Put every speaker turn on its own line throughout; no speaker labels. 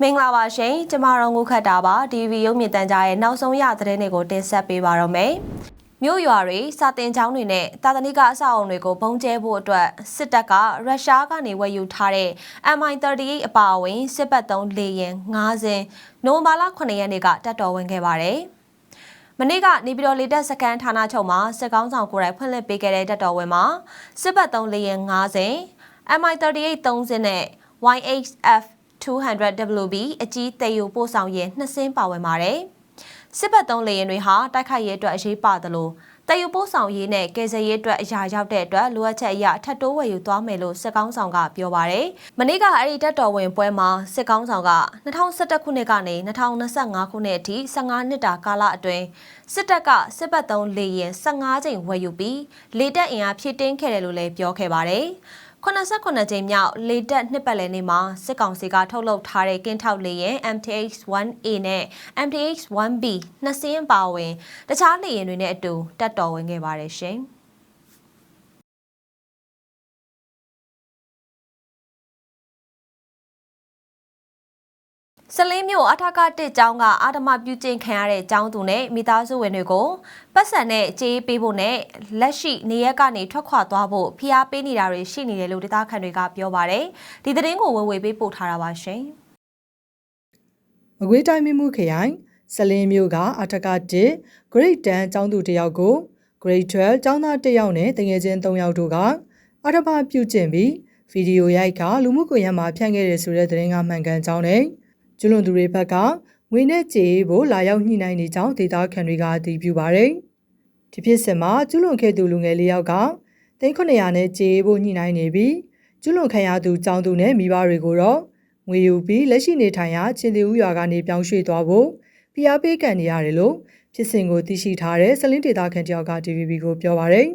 မင်္ဂလာပါရှင်ကျမတို့ငုခတ်တာပါ DV ရုပ်မြင့်တန်ကြားရဲ့နောက်ဆုံးရသတင်းတွေကိုတင်ဆက်ပေးပါတော့မယ်မြို့ရွာတွေစာတင်ကျောင်းတွေနဲ့တာသနိကအဆောက်အုံတွေကိုပုံကျဲဖို့အတွက်စစ်တပ်ကရုရှားကနေဝယ်ယူထားတဲ့ MI38 အပါအဝင်စစ်ပတ်သုံးလေယာဉ်9စင်းနိုဝင်ဘာလ9ရက်နေ့ကတပ်တော်ဝင်ခဲ့ပါတယ်မနေ့ကနေပြည်တော်လေတပ်စခန်းဌာနချုပ်မှာစစ်ကောင်းဆောင်ကိုယ်တိုင်ဖွင့်လှစ်ပေးခဲ့တဲ့တပ်တော်ဝင်မှာစစ်ပတ်သုံးလေယာဉ်9စင်း MI38 3စင်းနဲ့ YHF 200WB အကြီးတည်ယူပို့ဆောင်ရင်နှစ်စင်းပါဝင်ပါတယ်။စစ်ဘက်သုံးလေယာဉ်တွေဟာတိုက်ခိုက်ရေးအတွက်အရေးပါသလိုတည်ယူပို့ဆောင်ရေးနဲ့ကယ်ဆယ်ရေးအတွက်အရာရောက်တဲ့အတွက်လိုအပ်ချက်အရထပ်တိုးဝယ်ယူသွားမယ်လို့စစ်ကောင်းဆောင်ကပြောပါတယ်။မနေ့ကအဲ့ဒီတပ်တော်ဝင်ပွဲမှာစစ်ကောင်းဆောင်က2011ခုနှစ်ကနေ2025ခုနှစ်အထိ15နှစ်တာကာလအတွင်းစစ်တပ်ကစစ်ဘက်သုံးလေယာဉ်15ကြိမ်ဝယ်ယူပြီးလေတပ်အင်အားဖြည့်တင်းခဲ့တယ်လို့လည်းပြောခဲ့ပါတယ်။ 89ကြိမ်မြောက်လေတက်နှစ်ပတ်လည်နေ့မှာစစ်ကောင်စီကထုတ်လုပ်ထားတဲ့ကင်းထောက်လေယာဉ် MTH-1A နဲ့ MTH-1B နှစ်စင်းပါဝင် တခြားလေယာဉ်တွေနဲ့အတူတက်တော်ဝင်ခဲ့ပါတယ်ရှင်။ စလင်းမြို့အထကတစ်ကျောင်းကအာဓမပြုကျင့်ခံရတဲ့ကျောင်းသူနဲ့မိသားစုဝင်တွေကိုပတ်စံနဲ့ကြေးပေးဖို့နဲ့လက်ရှိနေရက်ကနေထွက်ခွာသွားဖို့ဖိအားပေးနေတာတွေရှိနေတယ်လို့ဒေသခံတွေကပြောပါတယ်။ဒီသတင်းကိုဝေဝေပေးပို့ထားတာပါရှင်။
မကွေးတိုင်းမမှုခရိုင်စလင်းမျိုးကအထက1 grade 10ကျောင်းသူတစ်ယောက်ကို grade 12ကျောင်းသားတစ်ယောက်နဲ့တငယ်ချင်း3ယောက်တို့ကအထမပြုကျင့်ပြီးဗီဒီယိုရိုက်ကလူမှုကွန်ရက်မှာဖြန့်ခဲ့တဲ့ဆိုတဲ့သတင်းကမှန်ကန်ကြောင်းနဲ့ ကျွလွန်သူတွေဘက်ကငွေနဲ့ကြေးဖို့လာရောက်ညှိနှိုင်းနေကြောင်းဒေတာခန်တွေကအတည်ပြုပါတယ်။ဒီဖြစ်စဉ်မှာကျွလွန်ခဲ့သူလူငယ်လေးယောက်ကသိန်း900နဲ့ကြေးဖို့ညှိနှိုင်းနေပြီးကျွလွန်ခံရသူចောင်းသူနဲ့မိဘတွေကိုတော့ငွေယူပြီးလက်ရှိနေထိုင်ရာချင်းတီဦးရွာကနေပြောင်းရွှေ့သွားဖို့ဖိအားပေးကန်နေရတယ်လို့ဖြစ်စဉ်ကိုသိရှိထားတဲ့စလင်းဒေတာခန်တယောက်က TVB ကိုပြောပါတယ်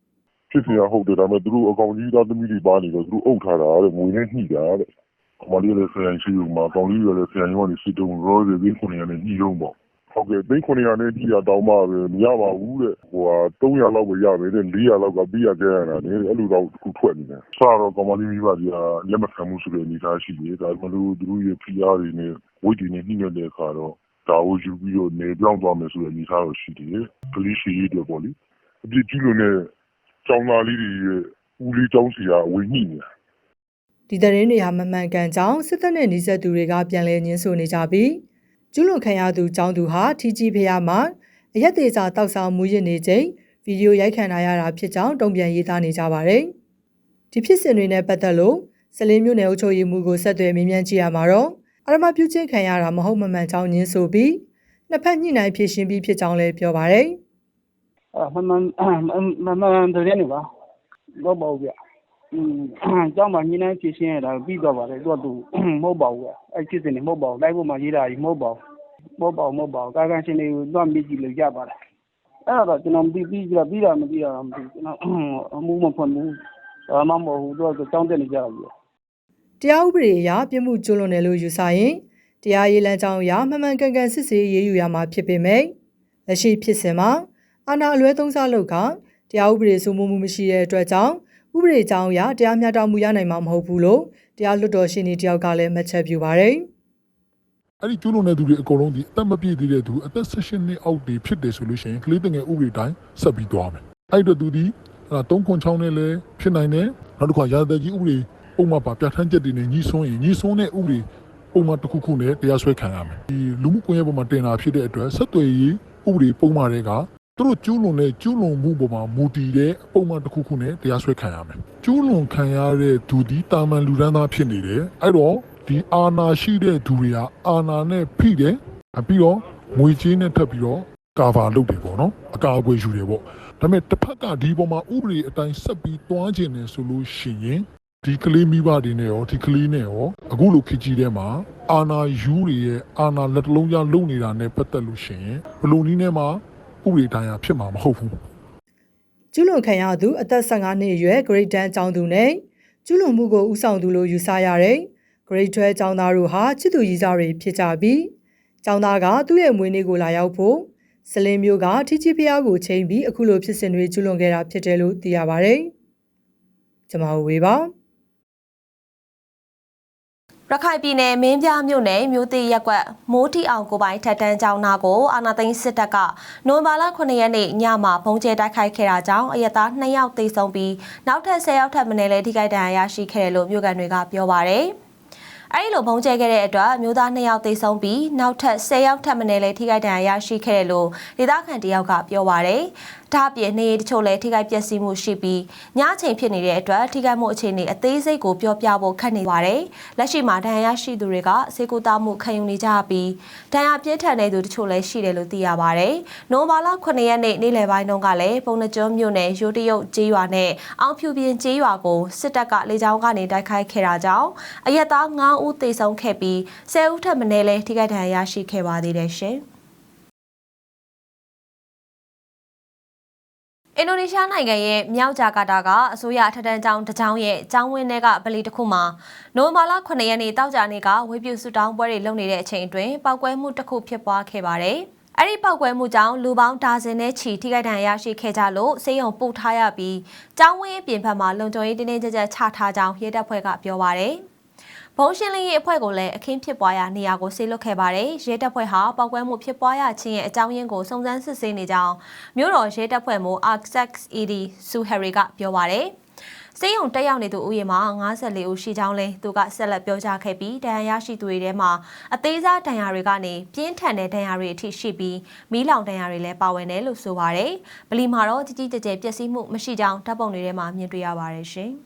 ။
ဖြစ်စဉ်ကဟုတ်တယ်ဒါပေမဲ့သူတို့အကောင်ကြီးသားသမီးတွေပါနေတော့သူတို့အုပ်ထားတာတဲ့ငွေနဲ့ညှိတာတဲ့။ မလေးလည်းဆရာရှိုံမှာကောင်လေးလည်းဆရာကြီးကနေစစ်တုံးရောတွေသိခွန်ရနဲ့ညှိတော့ပေါ့။ဟုတ်ကဲ့သိခွန်ရနဲ့ညှိတာတောင်းပါပဲမရပါဘူးတဲ့။ဟိုဟာ300လောက်ပဲရမယ်တဲ့400လောက်ကပြီးရကြရတာလေအဲ့လိုတော့ခုထွက်နေတယ်။စတော့ကောင်မလေးမိဘကြီးကလက်မခံမှုဆိုတဲ့အနေအထားရှိတယ်ဒါမှမဟုတ်သူတို့ရဲ့ PR တွေနဲ့ဝိတ်တွေနဲ့ညှိနေတဲ့အခါတော့ဒါကိုယူပြီးတော့နေပြောင်းသွားမယ်ဆိုတဲ့အနေအထားတော့ရှိတယ်။ကလေးရှိရေးအတွက်ပေါ့လေ။အပြစ်ကျူးလွန်တဲ့ကျောင်းသားလေးတွေရဲ့ဦးလေးကျောင်းစီကအဝေးညှိနေတာ
ဒီသတင်းတွေဟာမမှန်ကန်ကြောင်းစစ်တပ်နဲ့နှိစက်သူတွေကပြန်လည်ညှင်းဆိုနေကြပြီးကျူးလွန်ခံရသူចောင်းသူဟာထီကြီးဖျားမှာအရက်သေးစာတောက်ဆောင်မူရစ်နေချိန်ဗီဒီယိုရိုက်ခံထားရတာဖြစ်ကြောင်းတုံ့ပြန်ရေးသားနေကြပါတယ်။ဒီဖြစ်စဉ်တွေနဲ့ပတ်သက်လို့စလင်းမျိုးနယ်အုပ်ချုပ်ရေးမှူးကိုဆက်သွယ်မေးမြန်းကြည့်ရမှာတော့အရမပြုချင်းခံရတာမဟုတ်မမှန်ကြောင်းညင်းဆိုပြီးနှစ်ဖက်ညှိနှိုင်းဖြေရှင်းပြီးဖြစ်ကြောင်းလည်းပြောပါတယ်။
အဲ့မမမမမတည်းနေပါတော့ပေါ့ဗျอืม ကျောင်းမှာညနေဖြည့်ရှင်းရတာပြီးတော့ပါတယ်သူကသူမဟုတ်ပါဘူးဗျအဲ့ဖြစ်စဉ်နေမဟုတ်ပါဘူးလိုက်ဖို့မှရေးတာကြီးမဟုတ်ပါဘူးမဟုတ်ပါဘူးမဟုတ်ပါဘူးကာကန်းရှင်တွေကိုတော့မြည်ကြည့်လို့ရပါတယ်အဲ့တော့ကျွန်တော်ပြီးပြီးကြပြီးတာမပြီးတာမပြီးကျွန်တော်အမှုမဖွင့်ဘူးဘာမှမဟုတ်ဘူးသူကကျောင်းတက်နေကြတာကြီး
တရားဥပဒေအရပြစ်မှုကျူးလွန်တယ်လို့ယူဆရင်တရားရေးလမ်းကြောင်းအရမှန်မှန်ကန်ကန်စစ်ဆေးရေးယူရမှာဖြစ်ပေမဲ့လက်ရှိဖြစ်စဉ်မှာအာဏာအလွဲသုံးစားလုပ်ကတရားဥပဒေစိုးမိုးမှုမရှိတဲ့အတွက်ကြောင့် ဥပဒေကြောင်းအရတရားမျှတမှုရနိုင်မှာမဟုတ်ဘူးလို့တရားလွှတ်တော်ရှင်းနေတယောက်ကလည်းမှတ်ချက်ပြုပါတယ်
အဲ့ဒီကျူးလွန်တဲ့သူတွေအကုန်လုံးဒီအသက်မပြည့်သေးတဲ့သူအသက်16နှစ်အောက်တွေဖြစ်တယ်ဆိုလို့ရှိရင်ကလေးတငယ်ဥပဒေတိုင်းဆက်ပြီးသွားမယ်အဲ့ဒီတော့သူဒီအဲ့ဒါ306နဲ့လည်းဖြစ်နိုင်တယ်နောက်တစ်ခါရာဇသက်ကြီးဥပဒေပုံမှန်ပါပြဋ္ဌာန်းချက်တွေနဲ့ညီဆွန်းရင်ညီဆွန်းတဲ့ဥပဒေပုံမှန်တစ်ခုခုနဲ့တရားစွဲခံရမယ်ဒီလူမှုကွန်ရက်ပေါ်မှာတင်တာဖြစ်တဲ့အတွက်ဆက်သွယ်ရေးဥပဒေပုံမှန်တွေက သူတို့ကျူးလွန်တဲ့ကျူးလွန်မှုပေါ်မှာမူတည်တဲ့ပုံမှန်တစ်ခုခုနဲ့တရားစွဲခံရမယ်ကျူးလွန်ခံရတဲ့သူဒီတာမန်လူဒန်းသားဖြစ်နေတယ်အဲ့တော့ဒီအာနာရှိတဲ့သူတွေကအာနာနဲ့ဖိတယ်အပြီးတော့ငွေကြေးနဲ့ထပ်ပြီးတော့ကာဗာလုပ်တယ်ပေါ့နော်အကာအကွယ်ယူတယ်ပေါ့ဒါပေမဲ့တစ်ဖက်ကဒီပေါ်မှာဥပဒေအတိုင်းဆက်ပြီးတွားခြင်းနဲ့ဆိုလို့ရှိရင်ဒီကလေးမိဘတွေနဲ့ရောဒီကလေးနဲ့ရောအခုလိုခကြီးထဲမှာအာနာယူတွေရဲ့အာနာလက်တလုံးကြားလုံနေတာနဲ့ပတ်သက်လို့ရှိရင်ဘယ်လိုနည်းနဲ့မှ ဥပဒေတိုင်းဟာဖြစ်မှာမဟုတ်ဘူး
ကျူးလွန်ခံရသူအသက်15နှစ်အရွယ် grade 10ကျောင်းသူနဲ့ကျူးလွန်မှုကိုဦးဆောင်သူလို့ယူဆရတဲ့ grade 12ကျောင်းသားတို့ဟာချစ်သူရည်စားတွေဖြစ်ကြပြီးကျောင်းသားကသူ့ရဲ့မွေးနေ့ကိုလာရောက်ဖို့စလင်းမျိုးကထီချီဖျားကိုချိန်ပြီးအခုလိုဖြစ်စဉ်တွေကျူးလွန်ခဲ့တာဖြစ်တယ်လို့သိရပါတယ်။ကျွန်မဝေပါ
ရခိုင်ပြည်နယ်မင်းပြမြို့နယ်မြို့သေးရက်ကွက်မိုးတီအောင်ကိုပိုင်ထက်တန်းကျောင်းသားကိုအာနာသိန်းစစ်တပ်ကနိုဝင်ဘာလ9ရက်နေ့ညမှာဘုံကျဲတိုက်ခိုက်ခဲ့တာကြောင့်အရက်သား2ယောက်သေဆုံးပြီးနောက်ထပ်10ယောက်ထပ်မံလည်းထိခိုက်ဒဏ်ရာရရှိခဲ့တယ်လို့မြို့ကန်တွေကပြောပါရယ်အဲဒီလိုဘုံကျဲခဲ့တဲ့အတွက်မျိုးသား2ယောက်သေဆုံးပြီးနောက်ထပ်10ယောက်ထပ်မံလည်းထိခိုက်ဒဏ်ရာရရှိခဲ့တယ်လို့ဒေသခံတယောက်ကပြောပါရယ်ဒါ့အပြင်နေတချို့လည်းထိခိုက်ပျက်စီးမှုရှိပြီးညအချိန်ဖြစ်နေတဲ့အတွက်ထိခိုက်မှုအခြေအနေအသေးစိတ်ကိုပြောပြဖို့ခက်နေပါတယ်။လက်ရှိမှာဒဏ်ရာရှိသူတွေကစေကူတာမှုခံယူနေကြပြီးဒဏ်ရာပြင်းထန်တဲ့သူတချို့လည်းရှိတယ်လို့သိရပါတယ်။နိုဘာလ9ရက်နေ့နေ့လယ်ပိုင်းတုန်းကလည်းပုံနှကျွန်းမြို့နယ်ရိုးတရုတ်ကျေးရွာနဲ့အောင်ဖြူပြင်းကျေးရွာကိုစစ်တပ်ကလေကြောင်းကနေတိုက်ခိုက်ခဲ့တာကြောင့်အရက်သား9ဦးသေဆုံးခဲ့ပြီး10ဦးထပ်မံလည်းထိခိုက်ဒဏ်ရာရရှိခဲ့ပါသေးတယ်ရှင်။ အင်ဒိုနီးရှားနိုင်ငံရဲ့မြောက်ဂျာကာတာကအစိုးရထထန်းကျောင်းတစ်ကျောင်းရဲ့ကျောင်းဝင်းထဲကဗလီတစ်ခုမှာနိုဝင်ဘာလ9ရက်နေ့တောက်ကြနေ့ကဝေပြူဆူတောင်းပွဲတွေလုပ်နေတဲ့အချိန်အတွင်းပောက်ကွဲမှုတစ်ခုဖြစ်ပွားခဲ့ပါတယ်။အဲ့ဒီပောက်ကွဲမှုကြောင့်လူပေါင်းဒါဇင်နဲ့ချီထိခိုက်ဒဏ်ရာရရှိခဲ့ကြလို့စေယုံပို့ထားရပြီးကျောင်းဝင်းအပြင်ဘက်မှာလုံခြုံရေးတင်းတင်းကြပ်ကြပ်ချထားကြောင်းရဲတပ်ဖွဲ့ကပြောပါတယ်။ ဘုံရှင်းလင်းရေးအဖွဲ့ကလည်းအခင်းဖြစ်ပွားရာနေရာကိုဆေးလွတ်ခဲ့ပါတယ်။ရဲတပ်ဖွဲ့ဟာပောက်ကွဲမှုဖြစ်ပွားရခြင်းရဲ့အကြောင်းရင်းကိုစုံစမ်းစစ်ဆေးနေကြောင်းမြို့တော်ရဲတပ်ဖွဲ့မှ Arxex ED ဆူဟယ်ရီကပြောပါတယ်။စေယုံတက်ရောက်နေသူဥယျာဉ်မှာ54ဦးရှိကြောင်းလဲသူကဆက်လက်ပြောကြားခဲ့ပြီးဒဏ်ရာရရှိသူတွေထဲမှာအသေးစားဒဏ်ရာတွေကနေပြင်းထန်တဲ့ဒဏ်ရာတွေအထိရှိပြီးမီးလောင်ဒဏ်ရာတွေလည်းပါဝင်တယ်လို့ဆိုပါတယ်။ဗလီမှာတော့ကြီးကြီးကျယ်ကျယ်ပျက်စီးမှုမရှိကြောင်းဓာတ်ပုံတွေထဲမှာမြင်တွေ့ရပါတယ်ရှင်။